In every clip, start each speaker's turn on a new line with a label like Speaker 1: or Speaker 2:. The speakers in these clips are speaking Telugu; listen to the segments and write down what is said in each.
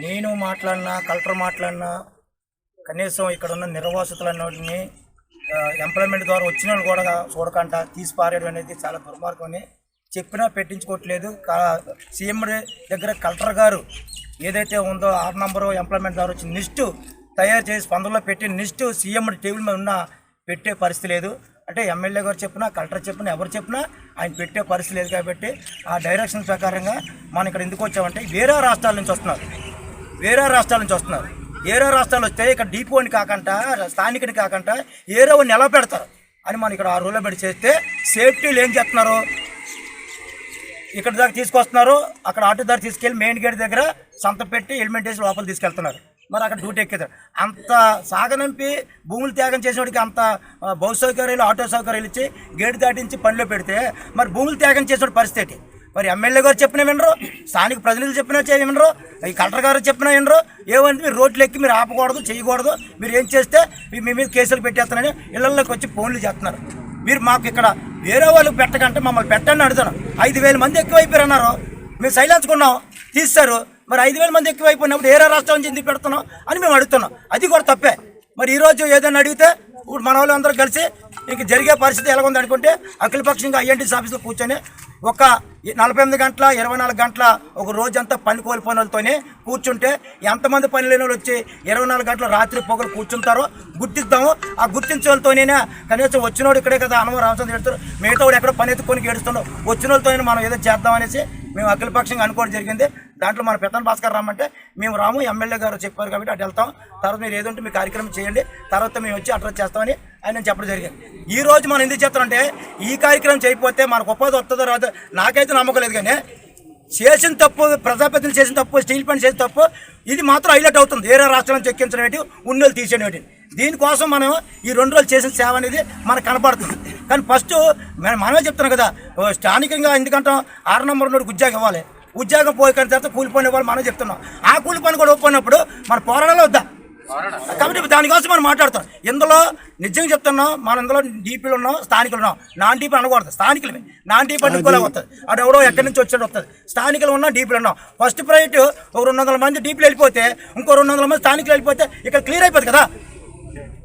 Speaker 1: నేను మాట్లాడినా కలెక్టర్ మాట్లాడినా కనీసం ఇక్కడ ఉన్న నిర్వాసితులన్నింటినీ ఎంప్లాయ్మెంట్ ద్వారా వచ్చిన వాళ్ళు కూడా చూడకుండా తీసి పారేయడం అనేది చాలా దుర్మార్గం అని చెప్పినా పెట్టించుకోవట్లేదు. సీఎం దగ్గర కలెక్టర్ గారు ఏదైతే ఉందో ఆరు నంబరు ఎంప్లాయ్మెంట్ ద్వారా వచ్చిన నిస్ట్ తయారు చేసి స్పందనలో పెట్టి నిస్ట్ సీఎం టేబుల్ మీద ఉన్న పెట్టే పరిస్థితి లేదు. అంటే ఎమ్మెల్యే గారు చెప్పినా కలెక్టర్ చెప్పినా ఎవరు చెప్పినా ఆయన పెట్టే పరిస్థితి లేదు కాబట్టి ఆ డైరెక్షన్ ప్రకారంగా మనం ఇక్కడ ఎందుకు వచ్చామంటే వేరే రాష్ట్రాల నుంచి వస్తున్నారు. వేరే రాష్ట్రాల నుంచి వస్తున్నారు. ఏరో రాష్ట్రాలు వస్తే ఇక్కడ డిపోని కాకుండా స్థానికుని కాకుండా ఏరో నిలవ పెడతారు. అని మనం ఇక్కడ ఆ రూల్లో పెట్టి చేస్తే సేఫ్టీలు ఏం చేస్తున్నారు? ఇక్కడ దాకా తీసుకొస్తున్నారు. అక్కడ ఆటో దారి తీసుకెళ్ళి మెయిన్ గేట్ దగ్గర సంత పెట్టి హెల్మెట్ వేసి లోపల తీసుకెళ్తున్నారు. మరి అక్కడ డ్యూటీ ఎక్కేదారు అంత సాగనంపి భూములు త్యాగం చేసేవాడికి అంత ఆ, సౌకర్యాలు ఆటో సౌకర్యాలు ఇచ్చి గేటు దాటించి పనిలో పెడితే మరి భూములు త్యాగం చేసేవాడి పరిస్థితి మరి ఎమ్మెల్యే గారు చెప్పినా వినరు స్థానిక ప్రతినిధులు చెప్పినా చేయ వినరు ఈ కలెక్టర్ గారు చెప్పినా వినరు. ఏమంటే మీరు రోడ్లు ఎక్కి మీరు ఆపకూడదు చేయకూడదు. మీరు ఏం చేస్తే మీ- మీద కేసులు పెట్టేస్తానని ఇళ్ళలోకి వచ్చి ఫోన్లు చేస్తున్నారు. మీరు మాకు ఇక్కడ వేరే వాళ్ళకి పెట్టకంటే మమ్మల్ని పెట్టండి అడుగుతాను. ఐదు వేల మంది ఎక్కువైపోయారు అన్నారు. మేము సైలెన్స్ కొన్నాం. తీస్తారు మరి ఐదు వేల మంది ఎక్కువైపోయినప్పుడు ఏరే రాష్ట్రం నుంచి ఎందుకు పెడుతున్నాం అని మేము అడుగుతున్నాం. అది కూడా తప్పే. మరి ఈరోజు ఏదైనా అడిగితే ఇప్పుడు మన వాళ్ళు అందరూ కలిసి ఇంక జరిగే పరిస్థితి ఎలా ఉంది అనుకుంటే అఖిలపక్షంగా ఐఎన్టీసీ ఆఫీస్లో కూర్చొని ఒక నలభై ఎనిమిది గంటల ఇరవై నాలుగు గంటల ఒక రోజంతా పని కోల్పోయిన వాళ్ళతోనే కూర్చుంటే ఎంతమంది పని లేని వాళ్ళు వచ్చి ఇరవై నాలుగు గంటల రాత్రి పొగలు కూర్చుంటారో గుర్తిస్తాము ఆ గుర్తించే వాళ్ళతోనే కనీసం వచ్చినోడు ఇక్కడే కదా అనుమ రామచంద్ర ఎడుతారు మిగతా వాడు ఎక్కడ పని ఎత్తుకొని గెడుస్తున్నాడు వచ్చిన వాళ్ళతోనే మనం ఏదో చేద్దాం అనేసి మేము అఖిలపక్షంగా అనుకోవడం జరిగింది. దాంట్లో మన పెద్దన భాస్కర్ రామంటే మేము రాము ఎమ్మెల్యే గారు చెప్పారు కాబట్టి అటు వెళ్తాం. తర్వాత మీరు ఏదంటే మీ కార్యక్రమం చేయండి. తర్వాత మేము వచ్చి అడ్రస్ చేస్తామని ఆయన చెప్పడం జరిగింది. ఈ రోజు మనం ఎందుకు చేస్తామంటే ఈ కార్యక్రమం చేయకపోతే మనకు ఉపాధి వస్తుందో రాదో నాకైతే నమ్మకం లేదు కానీ చేసిన తప్పు ప్రజాప్రతినిధులు చేసిన తప్పు స్టీల్ పని చేసిన తప్పు ఇది మాత్రం హైలైట్ అవుతుంది. వేరే రాష్ట్రాలను చెక్కించడం ఎక్కించడం ఏంటి ఉన్నోళ్ళు తీసేయడం ఏంటి. దీనికోసం మనం ఈ రెండు రోజులు చేసిన సేవ అనేది మనకు కనపడుతుంది. కానీ ఫస్ట్ మనమే చెప్తున్నాం కదా ఓ స్థానికంగా ఎందుకంటాం ఆరు నెంబర్ నోడు ఉద్యోగం ఇవ్వాలి. ఉద్యోగం పోయి తర్వాత కూలిపోయిన వాళ్ళు మనం చెప్తున్నాం. ఆ కూలి పని కూడా ఒప్పుకున్నప్పుడు మన పోరాడాలి వద్దా? కాబట్టి దానికోసం మనం మాట్లాడుతాం ఇందులో నిజంగా చెప్తున్నాం మన ఇందులో డీపీలు ఉన్నాం స్థానికులు ఉన్నాం. నాన్ డీపీ అనకూడదు. స్థానికులమే. నాన్ డీపీ అనుకోలే వస్తుంది. అటు ఎవడో ఎక్కడి నుంచి వచ్చాడు వస్తుంది. స్థానికులు ఉన్నాం డీపీలు ఉన్నాం. ఫస్ట్ ప్రైవేట్ ఒక రెండు వందల మంది డీపీలు వెళ్ళిపోతే ఇంకో రెండు వందల మంది స్థానికులు వెళ్ళిపోతే ఇక్కడ క్లియర్ అయిపోతుంది కదా?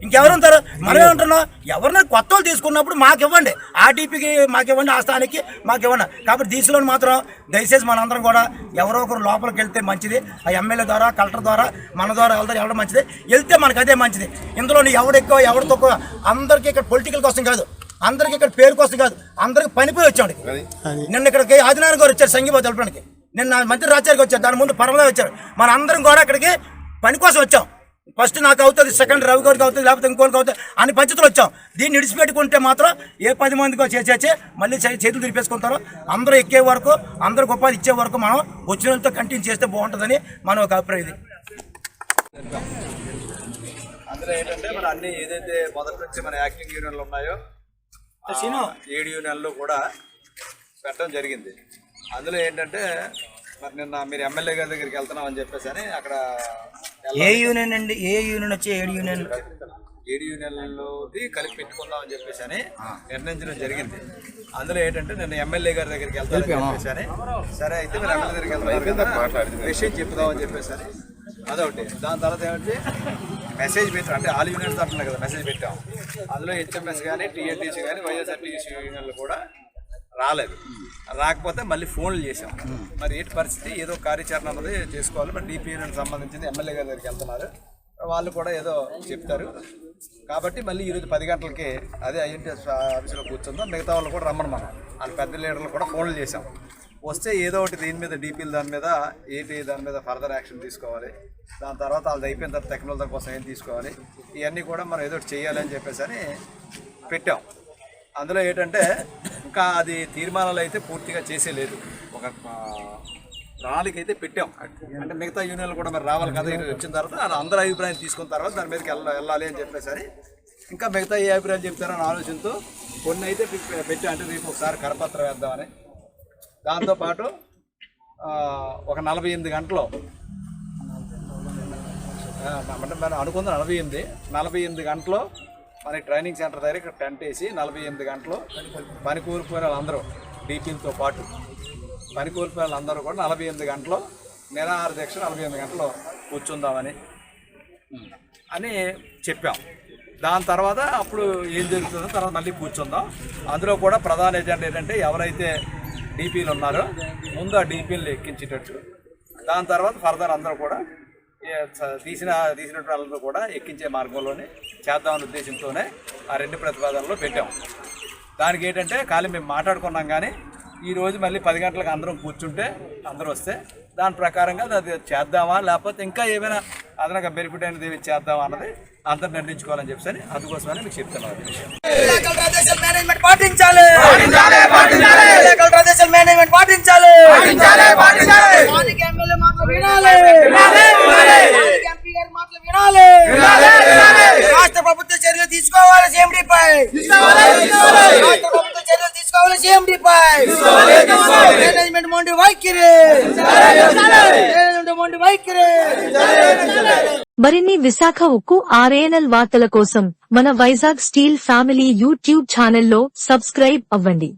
Speaker 1: ఇంకెవరు ఉంటారు? మనమే ఉంటున్నాం. ఎవరిని కొత్త వాళ్ళు తీసుకున్నప్పుడు మాకు ఇవ్వండి ఆ డీపీకి మాకు ఇవ్వండి ఆ స్థానికి మాకు ఇవ్వండి కాబట్టి దీనిలో మాత్రం దయచేసి మనందరం కూడా ఎవరో ఒకరు లోపలికి వెళ్తే మంచిది. ఆ ఎమ్మెల్యే ద్వారా కలెక్టర్ ద్వారా మన ద్వారా వెళ్తారు వెళ్ళడం మంచిది. వెళ్తే మనకు అదే మంచిది. ఇందులో ఎవడు ఎక్కువ ఎవడు తక్కువ అందరికీ ఇక్కడ పొలిటికల్ కోసం కాదు. అందరికీ ఇక్కడ పేరు కోసం కాదు. అందరికి పనిపోయి వచ్చాడు నిన్న ఇక్కడికి ఆదినారాయణ గారు వచ్చారు సంగీత తెలపడానికి. నిన్న మంత్రి రాచారికి వచ్చారు దాని ముందు పర్వాలేదు వచ్చారు. మన అందరం కూడా ఇక్కడికి పని కోసం వచ్చాం. ఫస్ట్ నాకు అవుతుంది సెకండ్ రవి గారికి అవుతుంది లేకపోతే ఇంకోరికి అవుతుంది అన్ని పద్ధతులు వచ్చాం. దీన్ని విడిచిపెట్టుకుంటే మాత్రం ఏ పది మందికో చేసేసి మళ్ళీ చేతులు తిరిపేసుకుంటారు అందరూ ఎక్కే వరకు అందరికి ఉపాధి ఇచ్చే వరకు మనం వచ్చిన వాళ్ళతో కంటిన్యూ చేస్తే బాగుంటుందని మన ఒక అభిప్రాయం
Speaker 2: అందులో ఏంటంటే మన అన్ని ఏదైతే మొదటి నుంచి మన యాక్టింగ్ యూనియన్లు ఉన్నాయో. ఏడు యూనియన్లు కూడా పెట్టడం జరిగింది. అందులో ఏంటంటే మరి నిన్న మీరు ఎమ్మెల్యే గారి దగ్గరికి వెళ్తున్నాం అని చెప్పేసి అని అక్కడ
Speaker 1: ఏ యూనియన్ అండి? ఏ యూనియన్ వచ్చి ఏడు యూనియన్
Speaker 2: ఏడు యూనియన్లలోది కలిపి పెట్టుకుందాం అని చెప్పేసి అని నిర్ణయించడం జరిగింది. అందులో ఏంటంటే నేను ఎమ్మెల్యే గారి దగ్గరికి వెళ్తానని చెప్పేసి అని. సరే అయితే మీరు ఎమ్మెల్యే దగ్గరికి వెళ్తున్నారు కదా విషయం చెప్దాం అని చెప్పేసి అని. అదొకటి. దాని తర్వాత ఏమంటే మెసేజ్ పెట్టాం అంటే ఆల్ యూనియన్స్ అంటున్నారు కదా మెసేజ్ పెట్టాం అందులో హెచ్ఎంఎస్ కానీ టీఎన్టీసీ కానీ వైఎస్ఆర్టీసీ యూనియన్లు కూడా రాలేదు. రాకపోతే మళ్ళీ ఫోన్లు చేసాం మరి ఏంటి పరిస్థితి? ఏదో కార్యాచరణ అన్నది చేసుకోవాలి. మరి డిపి యూనియన్ సంబంధించింది ఎమ్మెల్యే గారి దగ్గరికి వెళ్తున్నారు. వాళ్ళు కూడా ఏదో చెప్తారు. కాబట్టి మళ్ళీ ఈరోజు పది గంటలకి అదే ఐఎన్టీ ఆఫీసులో కూర్చుందాం. మిగతా వాళ్ళు కూడా రమ్మని మనం. వాళ్ళ పెద్ద లీడర్లు కూడా ఫోన్లు చేసాం వస్తే ఏదో ఒకటి దీని మీద డీపీలు దాని మీద ఏంటి దాని మీద ఫర్దర్ యాక్షన్ తీసుకోవాలి. దాని తర్వాత వాళ్ళది అయిపోయిన తర్వాత టెక్నాలజీ కోసం ఏం తీసుకోవాలి? ఇవన్నీ కూడా మనం ఏదో ఒకటి చేయాలి అని చెప్పేసి అని పెట్టాం. అందులో ఏంటంటే ఇంకా అది తీర్మానాలు అయితే పూర్తిగా చేసే లేదు ఒక ప్రణాళిక అయితే పెట్టాం. అంటే మిగతా యూనియన్లు కూడా మరి రావాలి కదా వచ్చిన తర్వాత అది అందరి అభిప్రాయం తీసుకున్న తర్వాత దాని మీదకి వెళ్ళ వెళ్ళాలి అని చెప్పేసరి ఇంకా మిగతా ఏ అభిప్రాయం చెప్తారని ఆలోచనతో కొన్ని అయితే పె- పెట్టాం. అంటే రేపు ఒకసారి కరపత్రం వేద్దామని. దాంతోపాటు ఒక నలభై ఎనిమిది గంటలు అంటే మనం అనుకుందాం నలభై ఎనిమిది నలభై ఎనిమిది గంటలు మనకి ట్రైనింగ్ సెంటర్ దగ్గర ఇక్కడ టెంట్ వేసి నలభై ఎనిమిది గంటలు పని కూలిపోయిన వాళ్ళందరూ డీపీలతో పాటు పని కూలిపోయిన వాళ్ళందరూ కూడా నలభై ఎనిమిది గంటలు నిరాహార దీక్ష నలభై ఎనిమిది గంటలు కూర్చుందామని అని చెప్పాం. దాని తర్వాత అప్పుడు ఏం జరుగుతుందో తర్వాత మళ్ళీ కూర్చుందాం. అందులో కూడా ప్రధాన ఎజెండా ఏంటంటే ఎవరైతే డీపీలు ఉన్నారో ముందు ఆ డీపీలు ఎక్కించేటట్టు. దాని తర్వాత ఫర్దర్ అందరూ కూడా తీసిన తీసినట్టు వాళ్ళందరూ కూడా ఎక్కించే మార్గంలోనే చేద్దామనే ఉద్దేశంతోనే ఆ రెండు ప్రతిపాదనలు పెట్టాం. దానికి ఏంటంటే ఖాళీ మేము మాట్లాడుకున్నాం కానీ ఈ రోజు మళ్ళీ పది గంటలకు అందరం కూర్చుంటే అందరూ వస్తే దాని ప్రకారంగా అది చేద్దామా లేకపోతే ఇంకా ఏమైనా అదనంగా బెనిఫిట్ అనేది ఏమి చేద్దామా అన్నది అందరు నిర్ణయించుకోవాలని చెప్పి అందుకోసమని మీకు చెప్తున్నాను
Speaker 3: మేనేజ్మెంట్ పాటించాలి. మేనేజ్మెంట్ పాటించాలి. మాటలు వినాలి! స్థానిక ఎంపీ గారి మాటలు వినాలి! రాష్ట్ర ప్రభుత్వ చర్యలు తీసుకోవాలి సిఎండి పై రాష్ట్ర ప్రభుత్వ చర్యలు తీసుకోవాలి సిఎండి పై మేనేజ్మెంట్ మొండి వైఖరి! మేనేజ్మెంట్ మొండి వైఖరి!
Speaker 4: మరిన్ని విశాఖ ఉక్కు ఆర్ఏఎన్ఎల్ వార్తల కోసం మన వైజాగ్ స్టీల్ ఫ్యామిలీ యూట్యూబ్ ఛానల్లో సబ్స్క్రైబ్ అవ్వండి.